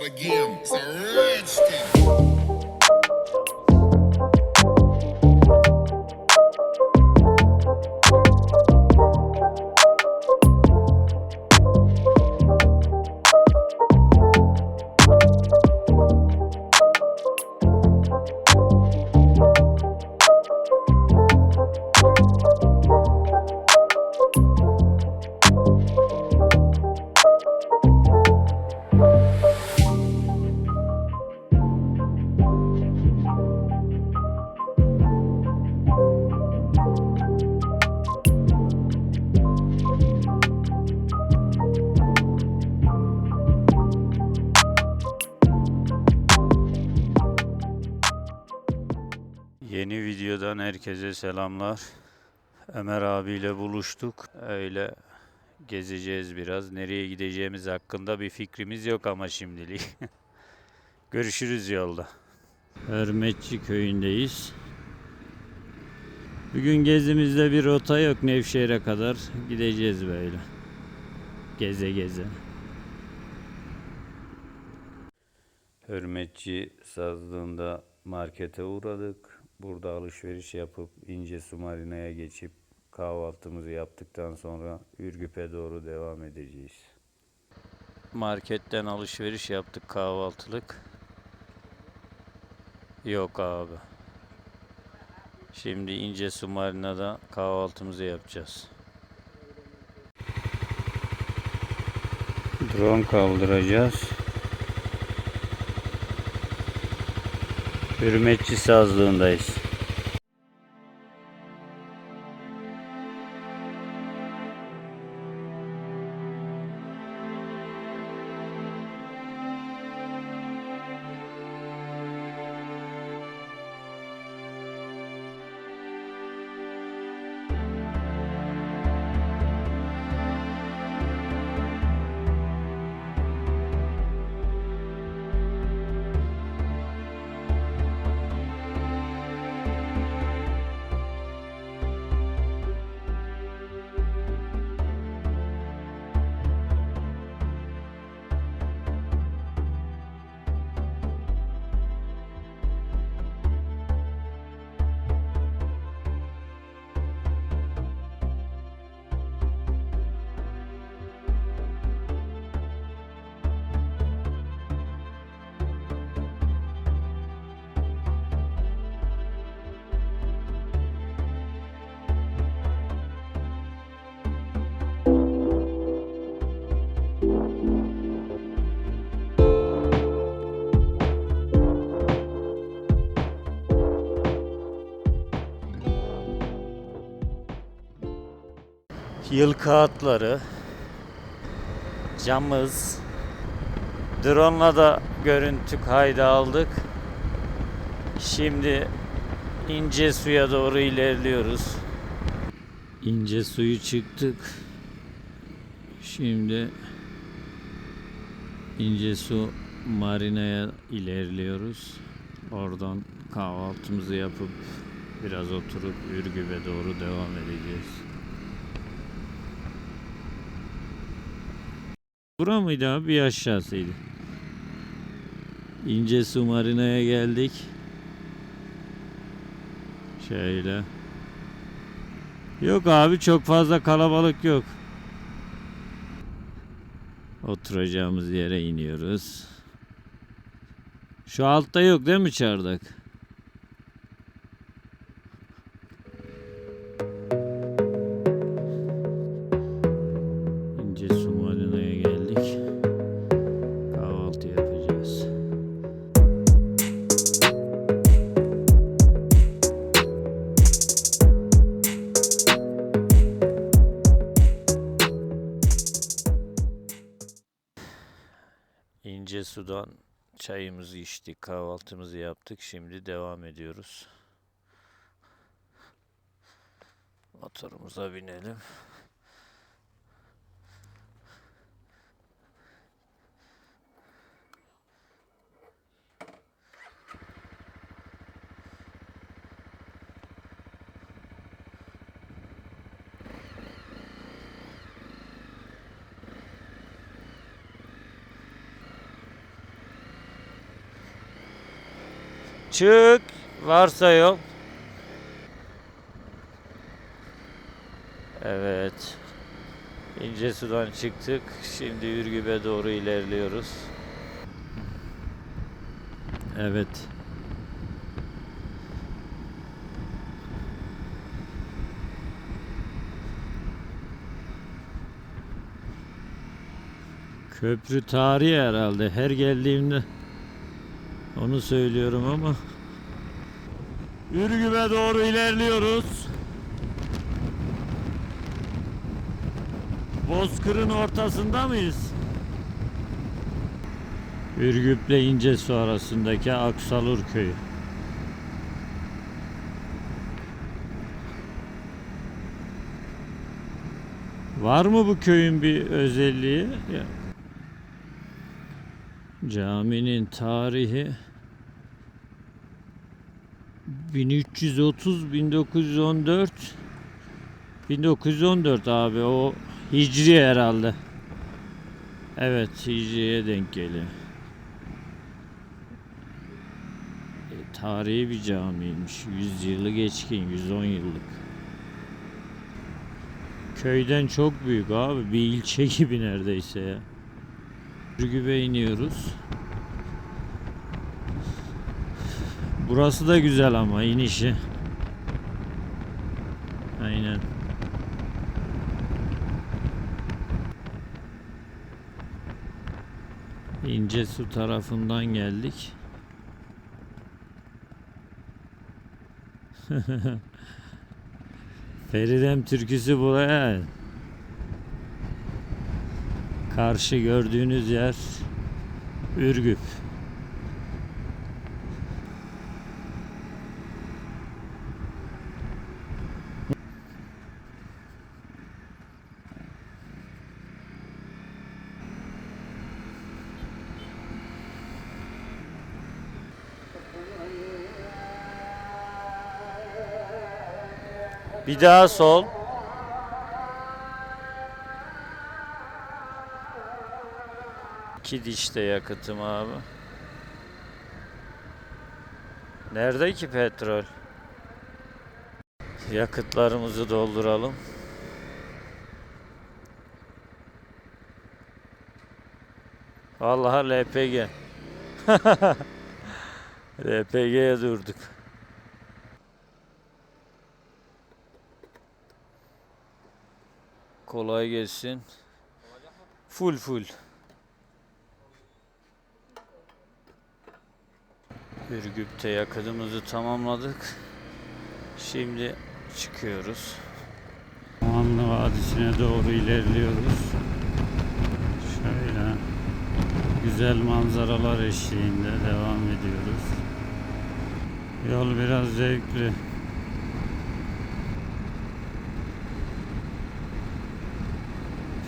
start again. It's a. herkese selamlar. Ömer abiyle buluştuk. Öyle gezeceğiz biraz. Nereye gideceğimiz hakkında bir fikrimiz yok ama şimdilik. Görüşürüz yolda. Hürmetçi köyündeyiz. Bugün gezimizde bir rota yok. Nevşehir'e kadar gideceğiz böyle. Geze geze. Hürmetçi sazlığında markete uğradık. Burada alışveriş yapıp İnce Su Marina'ya geçip kahvaltımızı yaptıktan sonra Ürgüp'e doğru devam edeceğiz. Marketten alışveriş yaptık kahvaltılık. Yok abi. Şimdi İnce Su Marina'da kahvaltımızı yapacağız. Drone kaldıracağız. Hürmetçi sazlığındayız. Yıl kağıtları, camız, drone'la da görüntü kaydı aldık. Şimdi ince suya doğru ilerliyoruz. İnce suyu çıktık. Şimdi ince su marinaya ilerliyoruz. Oradan kahvaltımızı yapıp biraz oturup Ürgüp'e doğru devam edeceğiz. Bura mıydı abi? Bir aşağısıydı. İnce su marinaya geldik. Şöyle. Yok abi çok fazla kalabalık yok. Oturacağımız yere iniyoruz. Şu altta yok değil mi çardak? İnce sudan çayımızı içtik, kahvaltımızı yaptık. Şimdi devam ediyoruz. Motorumuza binelim. Çık. Varsa yol. Evet. İnce sudan çıktık. Şimdi Ürgüp'e doğru ilerliyoruz. Evet. Köprü tarihi herhalde. Her geldiğimde onu söylüyorum ama Ürgüp'e doğru ilerliyoruz. Bozkır'ın ortasında mıyız? Ürgüp'le İncesu arasındaki Aksalur köyü. Var mı bu köyün bir özelliği? Caminin tarihi 1330 1914 1914 abi o Hicri herhalde. Evet Hicri'ye denk geliyor. E, tarihi bir camiymiş. 100 yılı geçkin, 110 yıllık. Köyden çok büyük abi. Bir ilçe gibi neredeyse ya. Ürgüp'e iniyoruz. Burası da güzel ama inişi. Aynen. İnce su tarafından geldik. Feridem türküsü buraya. Karşı gördüğünüz yer Ürgüp. Bir daha sol. İki dişte yakıtım abi. Nerede ki petrol? Yakıtlarımızı dolduralım. Vallahi LPG. LPG'ye durduk. Kolay gelsin. Full full. Ürgüp'te yakıtımızı tamamladık. Şimdi çıkıyoruz. Manlı Vadisi'ne doğru ilerliyoruz. Şöyle güzel manzaralar eşliğinde devam ediyoruz. Yol biraz zevkli.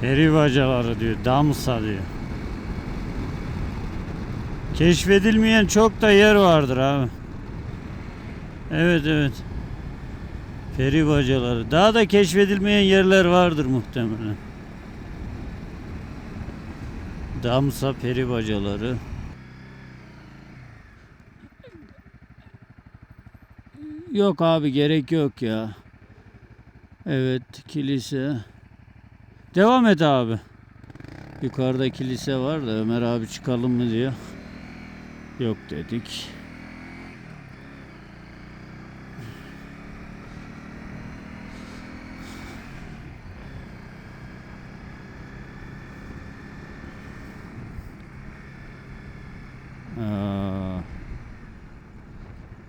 Feri bacaları diyor, Damsa diyor. Keşfedilmeyen çok da yer vardır abi. Evet evet. Peri bacaları. Daha da keşfedilmeyen yerler vardır muhtemelen. Damsa peri bacaları. Yok abi gerek yok ya. Evet kilise. Devam et abi. Yukarıda kilise var da Ömer abi çıkalım mı diyor. Yok dedik.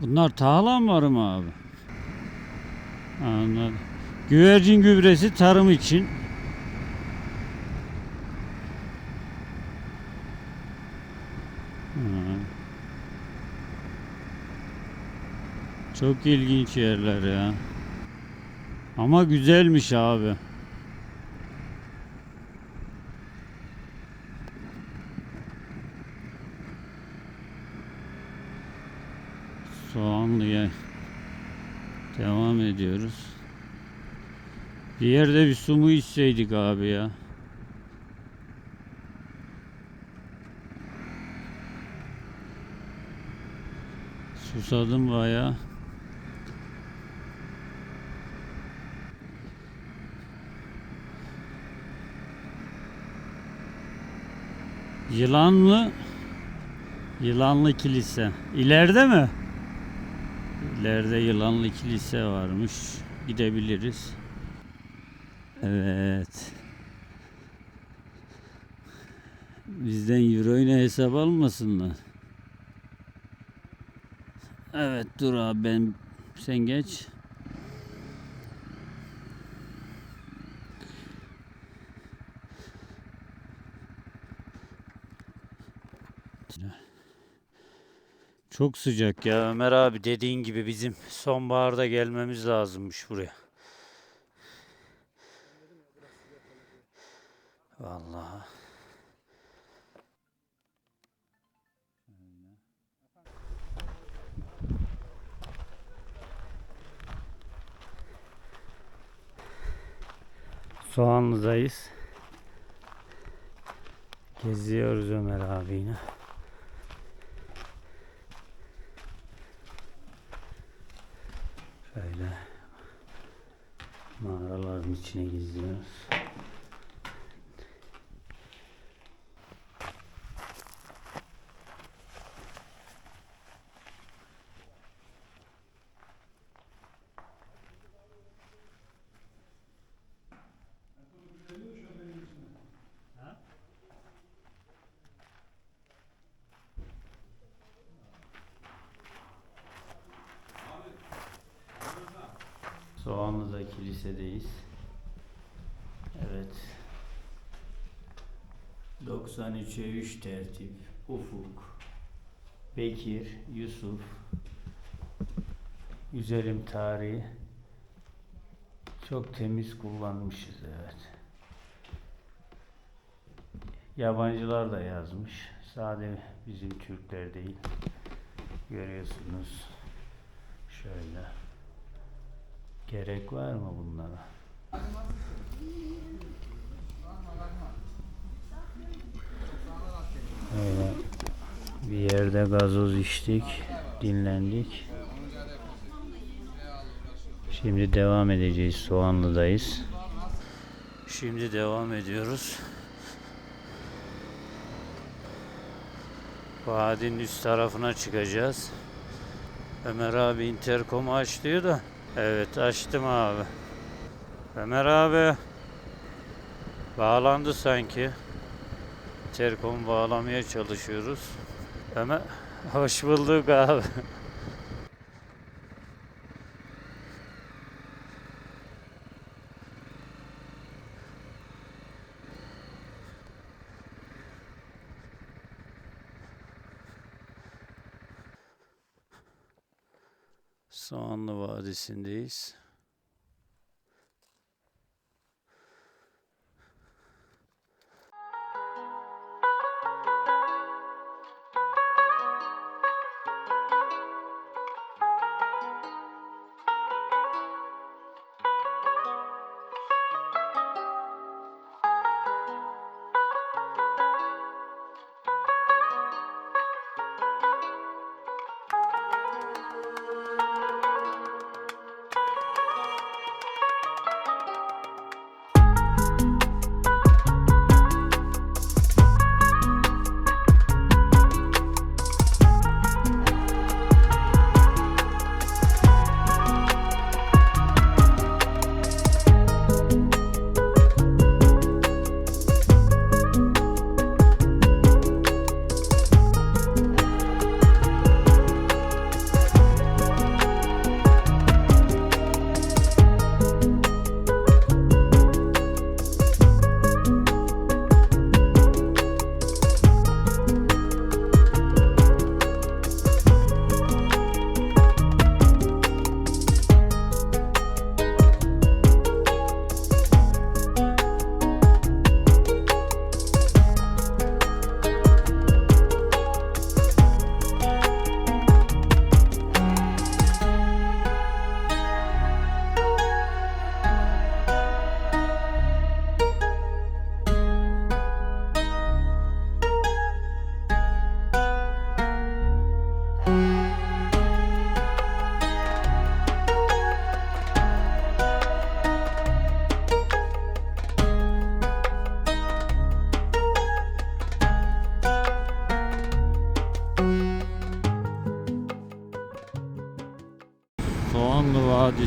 Bunlar tağlan var mı abi? Anladım. Güvercin gübresi tarım için. Çok ilginç yerler ya. Ama güzelmiş abi. Soğanlı'ya devam ediyoruz. Bir yerde bir su mu içseydik abi ya? Susadım bayağı. Yılanlı Yılanlı kilise. İleride mi? İleride yılanlı kilise varmış. Gidebiliriz. Evet. Bizden euro ile hesap almasınlar. Evet dur abi ben sen geç. Çok sıcak ya Ömer abi dediğin gibi bizim sonbaharda gelmemiz lazımmış buraya. Vallahi. Soğanlı'dayız. Geziyoruz Ömer. Şöyle içine gizliyoruz. Soğanlı'da kilisedeyiz. Evet. 93'e 3 tertip. Ufuk. Bekir, Yusuf. Güzelim tarihi. Çok temiz kullanmışız evet. Yabancılar da yazmış. Sade bizim Türkler değil. Görüyorsunuz. Şöyle. Gerek var mı bunlara? Öyle bir yerde gazoz içtik, dinlendik. Şimdi devam edeceğiz. Soğanlı'dayız. Şimdi devam ediyoruz. Vadinin üst tarafına çıkacağız. Ömer abi interkomu aç diyor da. Evet açtım abi. Ömer abi. Bağlandı sanki. Interkom bağlamaya çalışıyoruz. Ömer hoş bulduk abi. Soğanlı Vadisi'ndeyiz.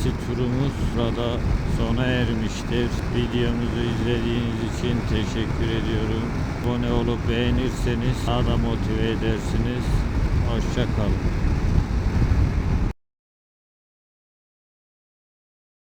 Vadisi turumuz burada sona ermiştir. Videomuzu izlediğiniz için teşekkür ediyorum. Abone olup beğenirseniz daha da motive edersiniz. Hoşça kalın.